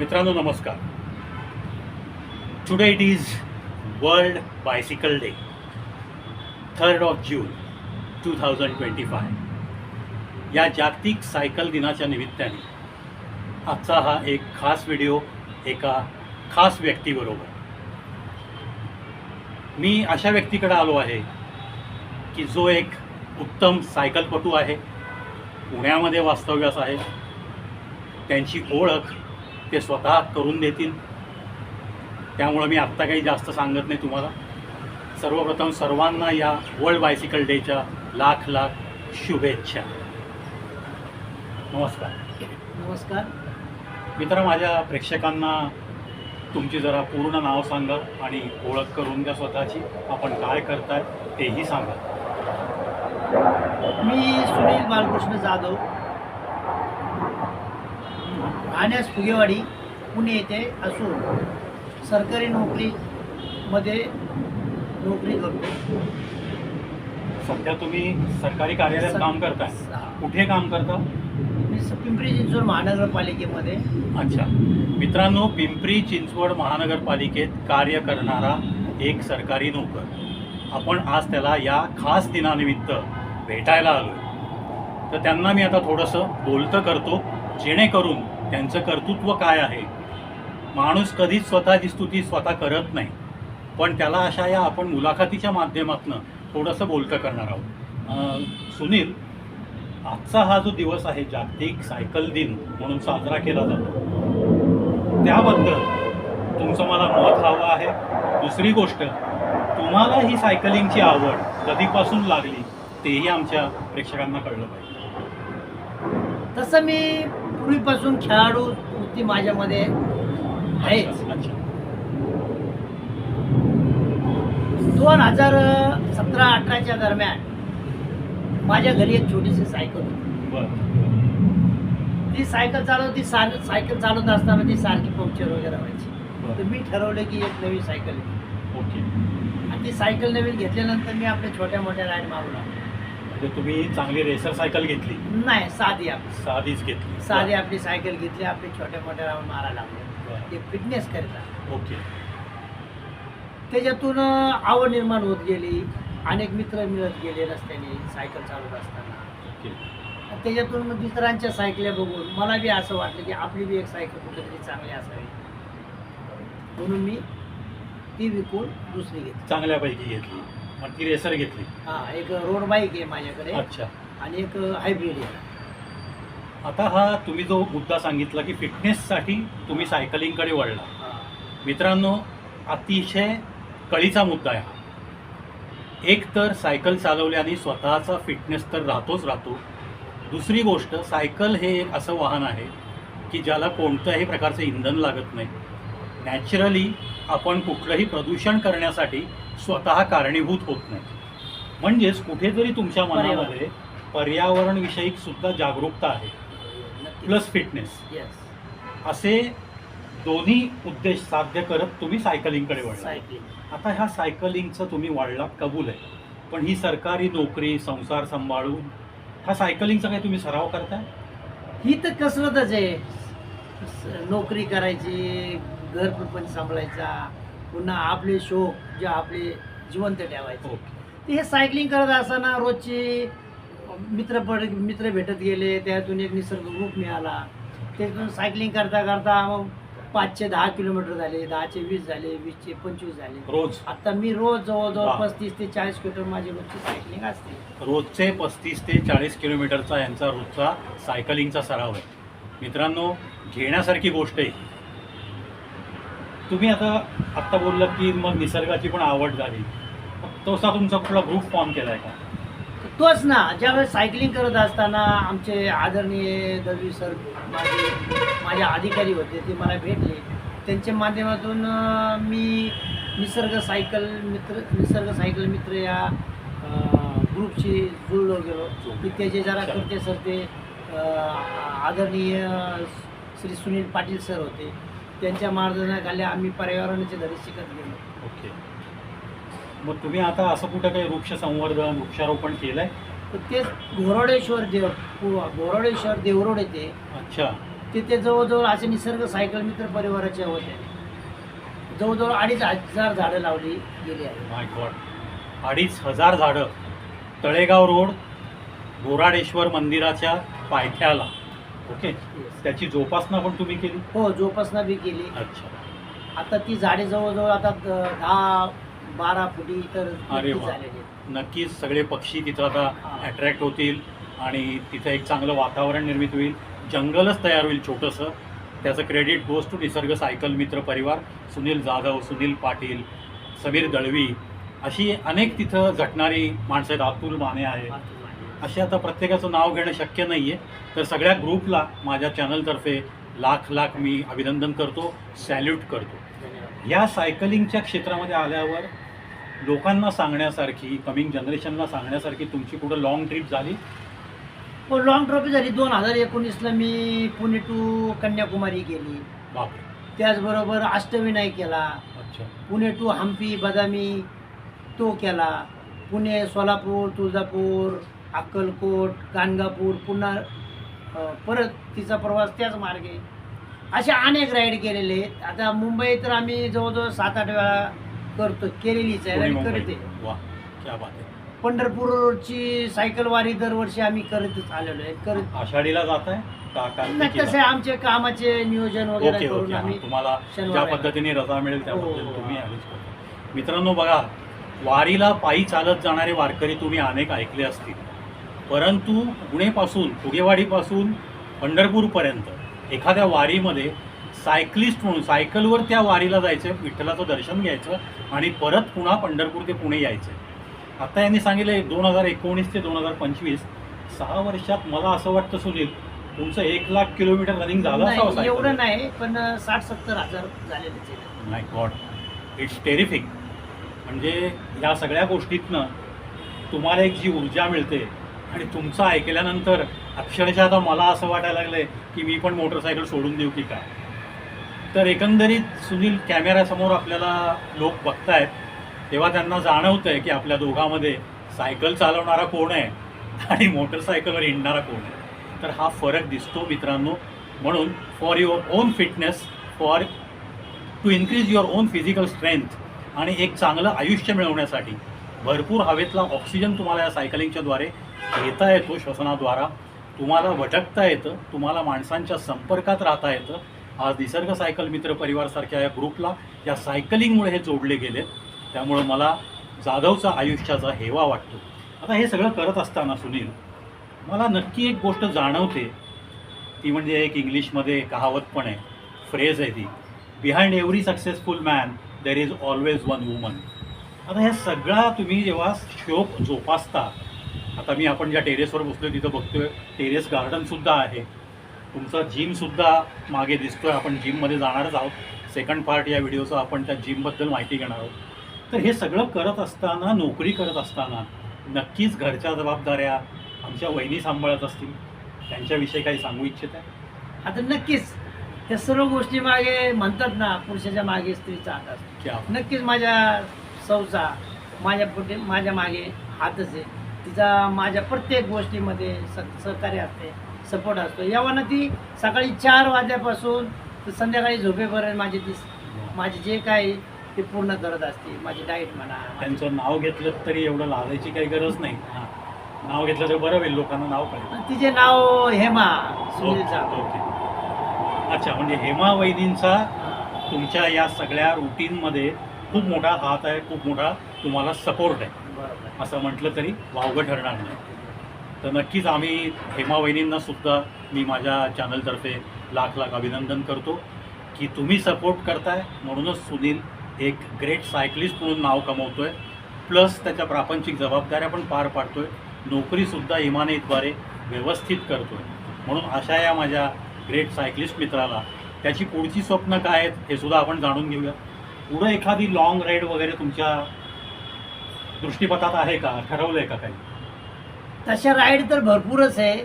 मित्रांनो नमस्कार. Today it is world bicycle day third of June two thousand twenty five या जागतिक cycle दिनाच्या निमित्ताने आजचा हा एक खास व्हिडिओ एका खास व्यक्तीबरोबर. मी अशा व्यक्तीकडे आलो आहे की जो एक उत्तम सायकलपटू आहे पुण्यामध्ये वास्तव्यास आहे. त्यांची ओळख ते स्वतः करून देतील. त्यामुळं मी आत्ता काही जास्त सांगत नाही तुम्हाला. सर्वप्रथम सर्वांना या वर्ल्ड बायसिकल डेच्या लाख लाख शुभेच्छा. नमस्कार. नमस्कार. मित्र माझ्या प्रेक्षकांना तुमची जरा पूर्ण नाव सांगा आणि ओळख करून द्या स्वतःची. आपण काय करताय तेही सांगा. मी सुनील बालकृष्ण जाधव. राहण्यास फुगेवाडी पुणे येथे असून सरकारी नोकरीमध्ये नोकरी करतो. सध्या तुम्ही सरकारी कार्यालयात काम करताय. कुठे काम करता? मी स- पिंपरी चिंचवड महानगरपालिकेमध्ये. अच्छा. मित्रांनो पिंपरी चिंचवड महानगरपालिकेत कार्य करणारा एक सरकारी नोकर. आपण आज त्याला या खास दिनानिमित्त भेटायला आलो तर त्यांना मी आता थोडंसं बोलतं करतो जेणेकरून त्यांचं कर्तृत्व काय आहे? माणूस कधीच स्वतःची स्तुती स्वतः करत नाही. पण त्याला अशा या आपण मुलाखतीच्या माध्यमातून थोडंसं बोलतं करणार आहोत. सुनील आजचा हा जो दिवस आहे जागतिक सायकल दिन म्हणून साजरा केला जातो. त्याबद्दल तुमचं मला मत हवं आहे. दुसरी गोष्ट तुम्हाला ही सायकलिंगची आवड कधीपासून लागली तेही आमच्या प्रेक्षकांना कळलं पाहिजे. तसं मी पूर्वीपासून खेळाडू वृत्ती माझ्यामध्ये आहेच दोन हजार सतरा अठराच्या दरम्यान माझ्या घरी एक छोटीशी सायकल होती. ती सायकल चालवत सायकल चालवत असताना ती सारखी पंक्चर वगैरे व्हायची. तर मी ठरवलं की एक नवी सायकल आणि ती सायकल नवीन घेतल्यानंतर मी आपल्या छोट्या मोठ्या राईड मारू लागलो. म्हणजे तुम्ही चांगली रेसर सायकल घेतली. नाही साधी आपली. साधीच घेतली. साधी आपली सायकल घेतली आपली छोट्या मोठ्या राऊंड मारायला लागलो. ते फिटनेस करता ओके. त्याच्यातून आवड निर्माण होत गेली. अनेक मित्र मिळत गेले रस्त्याने सायकल चालवत असताना. त्याच्यातून मग इतरांच्या सायकल्या बघून मला बी असं वाटलं की आपली बी एक सायकल कुठेतरी चांगली असावी. म्हणून मी ती विकून दुसरी घेतली. चांगल्यापैकी घेतली. मग ती रेसर घेतली. हा एक रोड बाईक आहे माझ्याकडे. अच्छा. आणि एक हायब्रिड आहे. आता हा तुम्ही जो मुद्दा सांगितला की फिटनेससाठी तुम्ही सायकलिंगकडे वळला. हा. मित्रांनो अतिशय कळीचा मुद्दा आहे हा. एक तर सायकल चालवल्याने स्वतःचा फिटनेस तर राहतोच राहतो. दुसरी गोष्ट सायकल हे एक असं वाहन आहे की ज्याला कोणत्याही प्रकारचं इंधन लागत नाही. नॅचरली आपण कुठलंही प्रदूषण करण्यासाठी स्वतः कारणीभूत होत नाही. म्हणजेच कुठेतरी तुमच्या मनामध्ये पर्यावरणविषयी सुद्धा जागरूकता आहे. प्लस फिटनेस येस असे दोन्ही उद्देश साध्य करत तुम्ही सायकलिंगकडे वळला आता ह्या सायकलिंगचं तुम्ही वाढलात कबूल आहे. पण ही सरकारी नोकरी संसार सांभाळून हा सायकलिंगचा काही तुम्ही सराव करताय? ही तर कसरतच आहे. नोकरी करायची घर पण सांभाळायचा पुन्हा आपले शोक जे आपले जिवंत ठेवायचे. ओके ते हे सायकलिंग करत असताना रोजचे मित्र पड मित्र भेटत गेले त्यातून एक निसर्ग ग्रुप मिळाला. त्यातून सायकलिंग करता करता मग पाचशे दहा किलोमीटर झाले दहाचे वीस झाले वीसचे पंचवीस झाले. रोज. आता मी रोज जवळजवळ. पस्तीस ते चाळीस किलोमीटर माझी रोजची सायकलिंग असते. रोजचे पस्तीस ते चाळीस किलोमीटरचा यांचा रोजचा सायकलिंगचा सराव आहे. मित्रांनो घेण्यासारखी गोष्ट आहे ही. तुम्ही आता आत्ता बोललं की मग निसर्गाची पण आवड झाली. मग तसा तुमचा कुठला ग्रुप फॉर्म केला आहे का? तोच ना ज्यावेळेस सायकलिंग करत असताना आमचे आदरणीय दळवी सर माझे माझे अधिकारी होते ते मला भेटले. त्यांच्या माध्यमातून मी निसर्ग सायकल मित्र निसर्ग सायकल मित्र या ग्रुपशी जुळलो गेलो. मी त्याचे जरा करते सर ते आदरणीय श्री सुनील पाटील सर होते. त्यांच्या मार्गदर्शनाखाली आम्ही पर्यावरणाचे धडे शिकत गेलो ओके. मग तुम्ही आता असं कुठं काही वृक्ष संवर्धन वृक्षारोपण केलंय? तर तेच घोरडेश्वर देव घोरडेश्वर देवरोड येते अच्छा. तिथे जवळजवळ असे निसर्ग सायकल मित्र परिवाराच्या होत्या जवळजवळ अडीच हजार झाडं लावली गेली आहेत. माय गॉड अडीच हजार झाडं. तळेगाव रोड बोराडेश्वर मंदिराच्या पायथ्याला. ओके. त्याची जोपासना पण तुम्ही केली? हो जोपासना बी केली. अच्छा. आता ती झाडे जवळजवळ आता द- दहा बारा फुटी तर अरे नक्की वा. झालेली आहेत. नक्कीच सगळे पक्षी तिथं आता हा. अट्रॅक्ट होतील आणि तिथं एक चांगलं वातावरण निर्मित होईल. जंगलच तयार होईल छोटंसं. त्याचं क्रेडिट गोज टू निसर्ग सायकल मित्र परिवार. सुनील जाधव सुनील पाटील समीर दळवी अशी अनेक तिथं झटणारी माणसं आहेत. अतुल माने आहे असे आता प्रत्येकाचं नाव घेणं शक्य नाही आहे तर सगळ्या ग्रुपला माझ्या चॅनलतर्फे लाख लाख मी अभिनंदन करतो सॅल्यूट करतो. या सायकलिंगच्या क्षेत्रामध्ये आल्यावर लोकांना सांगण्यासारखी कमिंग जनरेशनला सांगण्यासारखी तुमची कुठं लॉंग ट्रिप झाली? हो लॉंग ट्रॉफी झाली. दोन हजार एकोणीसला मी पुणे टू कन्याकुमारी केली बापरे. त्याचबरोबर अष्टविनायक केला. अच्छा. पुणे टू हम्पी बदामी तो केला. पुणे सोलापूर तुळजापूर अक्कलकोट गाणगापूर पुन्हा परत तिचा प्रवास त्याच मार्गे. असे अनेक राईड केलेले आहेत. आता मुंबई तर आम्ही जवळजवळ सात आठ वेळा करतो. केलेलीच आहे. आणि मुंबई. करते पंढरपूरची सायकल वारी दरवर्षी आम्ही करतच आलेलो आहे. करत आषाढीला जात आहे तसे? आमचे कामाचे नियोजन वगैरे करून आम्ही तुम्हाला ज्या पद्धतीने रजा मिळेल हो, हो, तुम्ही मित्रांनो बघा वारीला पायी चालत जाणारे वारकरी तुम्ही अनेक ऐकले असतील. परंतु पुणेपासून फुगेवाडीपासून पंढरपूरपर्यंत एखाद्या वारीमध्ये सायकलिस्ट म्हणून सायकलवर त्या वारीला जायचं विठ्ठलाचं दर्शन घ्यायचं आणि परत पुन्हा पंढरपूर ते पुणे यायचं. आता यांनी सांगितलं दोन हजार एकोणीस ते दोन हजार पंचवीस सहा वर्षात मला असं वाटतं सुनील तुमचं एक लाख किलोमीटर रनिंग झालं एवढं. नाही पण साठ सत्तर हजार झालेलेच आहे. माय गॉड इट्स टेरिफिक म्हणजे या सगळ्या गोष्टीतनं तुम्हाला एक जी ऊर्जा मिळते आणि तुमचं ऐकल्यानंतर अक्षरशः आता मला असं वाटायला लागलं आहे की मी पण मोटरसायकल सोडून देऊ की काय? तर एकंदरीत सुनील कॅमेऱ्यासमोर आपल्याला लोक बघतायत. तेव्हा त्यांना जाणवतंय की आपल्या दोघांमध्ये सायकल चालवणारा कोण आहे आणि मोटरसायकलवर हिंडणारा कोण आहे. तर हा फरक दिसतो मित्रांनो. म्हणून for your own fitness for to increase your own physical strength आणि एक चांगलं आयुष्य मिळवण्यासाठी भरपूर हवेतला ऑक्सिजन तुम्हाला या सायकलिंगच्याद्वारे घेता येतो श्वसनाद्वारा. तुम्हाला भटकता येतं तुम्हाला माणसांच्या संपर्कात राहता येतं. आज निसर्ग सायकल मित्र परिवारसारख्या या ग्रुपला या सायकलिंगमुळे हे जोडले गेले त्यामुळं मला जाधवचा आयुष्याचा हेवा वाटतो. आता हे सगळं करत असताना सुनील मला नक्की एक गोष्ट जाणवते. ती म्हणजे एक इंग्लिशमध्ये कहावत पण आहे. फ्रेज आहे ती. Behind every successful man there is always one woman आता ह्या सगळा तुम्ही जेव्हा शोक जोपासता आता मी आपण ज्या टेरेसवर बसलोय तिथं बघतोय टेरेस गार्डनसुद्धा आहे. तुमचा जिमसुद्धा मागे दिसतोय. आपण जिममध्ये जाणारच आहोत. सेकंड पार्ट या व्हिडिओचं आपण त्या जिमबद्दल माहिती घेणार आहोत. तर हे सगळं करत असताना नोकरी करत असताना नक्कीच घरच्या जबाबदाऱ्या आमच्या वहिनी सांभाळत असतील. त्यांच्याविषयी काही सांगू इच्छित आहे? आता नक्कीच. त्या सर्व गोष्टी मागे म्हणतात ना पुरुषाच्या मागे स्त्रीचा हात असतो. नक्कीच माझ्या सौचा माझ्या पुढे माझ्या मागे हातच आहे. तिचा माझ्या प्रत्येक गोष्टीमध्ये स सहकार्य असते सपोर्ट असतो. यावानं ती सकाळी चार वाजल्यापासून तर संध्याकाळी झोपेपर्यंत माझी ती माझे जे काय ते पूर्ण करत असते. माझी डाईट म्हणा त्यांचं नाव घेतलं तरी एवढं लाजायची काही गरज नाही. हां. नाव घेतलं तर बरं होईल लोकांना नाव कळेल. तिचे नाव हेमा सुनील ओके. अच्छा म्हणजे हेमा वैदींचा तुमच्या या सगळ्या रुटीनमध्ये खूप मोठा हात आहे खूप मोठा तुम्हाला सपोर्ट आहे. असं म्हटलं तरी वावगं ठरणार नाही. तर नक्कीच आम्ही हेमा वहिनींना सुद्धा मी माझ्या चॅनलतर्फे लाख लाख अभिनंदन करतो की तुम्ही सपोर्ट करताय. म्हणूनच सुनील एक ग्रेट सायकलिस्ट म्हणून नाव कमवतो आहे प्लस त्याच्या प्रापंचिक जबाबदाऱ्या पण पार पाडतो आहे नोकरीसुद्धा इमानेद्वारे व्यवस्थित करतो आहे म्हणून अशा या माझ्या ग्रेट सायकलिस्ट मित्राला. त्याची पुढची स्वप्न काय आहेत हे सुद्धा आपण जाणून घेऊया. पुढं एखादी लॉंग राईड वगैरे तुमच्या दृष्टीपथात आहे का? ठरवलंय का काही? तशा राईड तर भरपूरच आहे.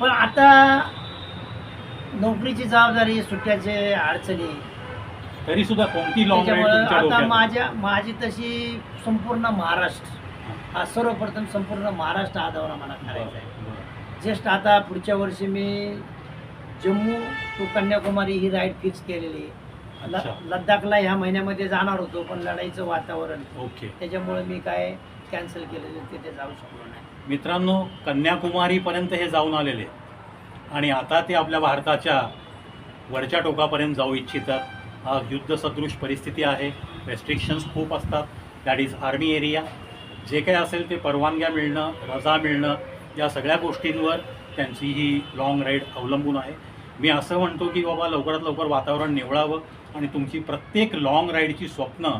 पण आता नोकरीची जबाबदारी सुट्ट्याचे अडचणी. तरी सुद्धा कोणती लॉंग त्याच्यामुळं आता? माझ्या माझी तशी संपूर्ण महाराष्ट्र हा. सर्वप्रथम संपूर्ण महाराष्ट्र हा दौरा मला करायचा आहे. जस्ट आता पुढच्या वर्षी मी जम्मू टू कन्याकुमारी ही राईड फिक्स केलेली आहे. ल- अच्छा. लद्दाखला ह्या महिन्यामध्ये जाणार होतो पण लढाईचं वातावरण. ओके. त्याच्यामुळे मी काय कॅन्सल केलेलं तिथे जाऊ शकलो नाही. मित्रांनो कन्याकुमारीपर्यंत हे जाऊन आलेले आणि आता ते आपल्या भारताच्या वरच्या टोकापर्यंत जाऊ इच्छितात. हा युद्धसदृश परिस्थिती आहे. रेस्ट्रिक्शन्स खूप असतात. दॅट इज आर्मी एरिया जे काही असेल ते परवानग्या मिळणं रजा मिळणं या सगळ्या गोष्टींवर त्यांची ही लाँग राईड अवलंबून आहे. मी असं म्हणतो की बाबा लवकरात लवकर वातावरण निवळावं. आणि तुमची प्रत्येक लाँग राईडची स्वप्न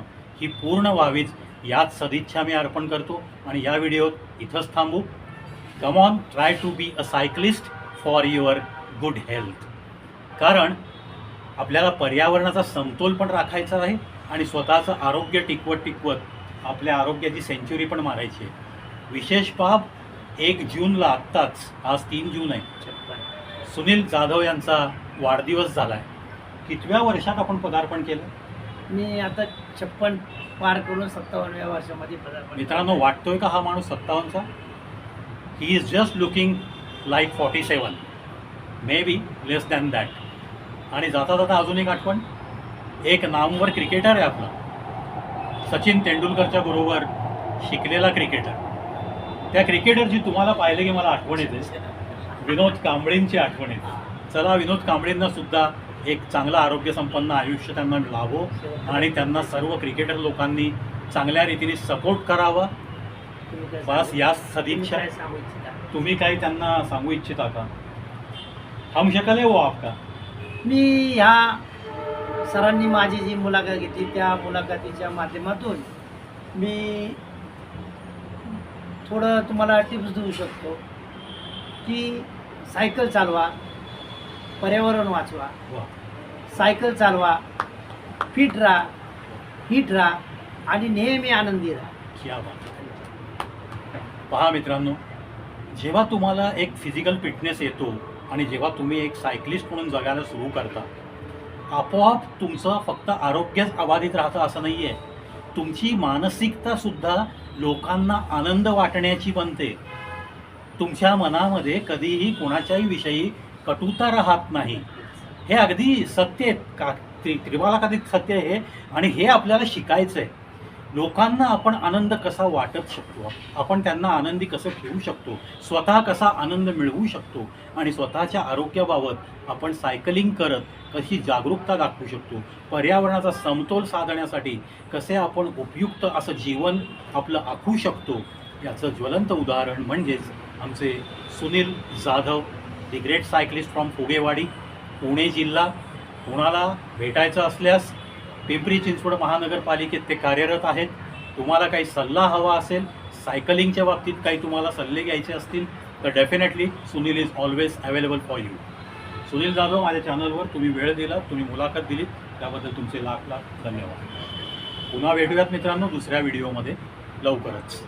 ही पूर्ण व्हावीच याच सदिच्छा मी अर्पण करतो आणि या व्हिडिओत इथंच थांबू. Come on try to be a cyclist for your good health कारण आपल्याला पर्यावरणाचा समतोल पण राखायचा आहे आणि स्वतःचं आरोग्य टिकवत टिकवत आपल्या आरोग्याची सेंच्युरी पण मारायची आहे. विशेष बाब एक जूनला आत्ताच आज तीन जून आहे. सुनील जाधव यांचा वाढदिवस झाला आहे कितव्या वर्षात आपण पदार्पण केलं? मी आता छप्पन पार करून सत्तावन्नव्या वर्षामध्ये पदार्पण मित्रांनो वाटतोय का हा माणूस सत्तावन्नचा? He is just looking like forty seven may be less than that आणि जाता जाता अजून एक आठवण. एक नामवर क्रिकेटर आहे आपला. सचिन तेंडुलकरच्या बरोबर शिकलेला क्रिकेटर त्या क्रिकेटरची तुम्हाला पाहिलं की मला आठवण येते. विनोद कांबळेंची आठवण येते. चला विनोद कांबळेंना सुद्धा एक चांगलं आरोग्यसंपन्न आयुष्य त्यांना लाभो आणि त्यांना सर्व क्रिकेटर लोकांनी चांगल्या रीतीने सपोर्ट करावा. बस या सदिच्छा. सांगू इच्छिता? तुम्ही काही त्यांना सांगू इच्छिता का? हम शकल आहे वो आपका? मी ह्या सरांनी माझी जी मुलाखत घेतली त्या मुलाखतीच्या माध्यमातून मी थोडं तुम्हाला टिप्स देऊ शकतो की सायकल चालवा. पर्यावरण वाचवा. सायकल चालवा फिट राहा हिट राहा आणि नेहमी आनंदी राहा. क्या बात पहा मित्रांनो जेव्हा तुम्हाला एक फिजिकल फिटनेस येतो आणि जेव्हा तुम्ही एक सायकलिस्ट म्हणून जगायला सुरू करता आपोआप तुमचं फक्त आरोग्यच अबाधित राहतं असं नाही आहे तुमची मानसिकतासुद्धा लोकांना आनंद वाटण्याची बनते. तुमच्या मनामध्ये कधीही कोणाच्याही विषयी कटुता राहत नाही. हे अगदी सत्य आहेत का त्रि त्रिमालाकाधिक सत्य आहे. आणि हे आपल्याला शिकायचं आहे लोकांना आपण आनंद कसा वाटत शकतो? आपण त्यांना आनंदी कसं ठेवू शकतो? स्वतः कसा आनंद मिळवू शकतो? आणि स्वतःच्या आरोग्याबाबत आपण सायकलिंग करत कशी जागरूकता दाखवू शकतो? पर्यावरणाचा समतोल साधण्यासाठी कसे आपण उपयुक्त असं जीवन आपलं आखू शकतो? याचं ज्वलंत उदाहरण म्हणजेच आमचे Sunil Jadhav the great cyclist from Phugewadi Pune जिल्हा. कुणाला भेटायचं असल्यास पिंपरी चिंचवड महानगरपालिकेत ते कार्यरत आहेत. तुम्हाला काही सल्ला हवा असेल सायकलिंगच्या बाबतीत काही तुम्हाला सल्ले घ्यायचे असतील तर definitely Sunil is always available for you Sunil Jadhav माझ्या चॅनलवर तुम्ही वेळ दिला तुम्ही मुलाखत दिलीत त्याबद्दल तुमचे लाख लाख धन्यवाद. पुन्हा भेटूयात मित्रांनो दुसऱ्या व्हिडिओमध्ये लवकरच.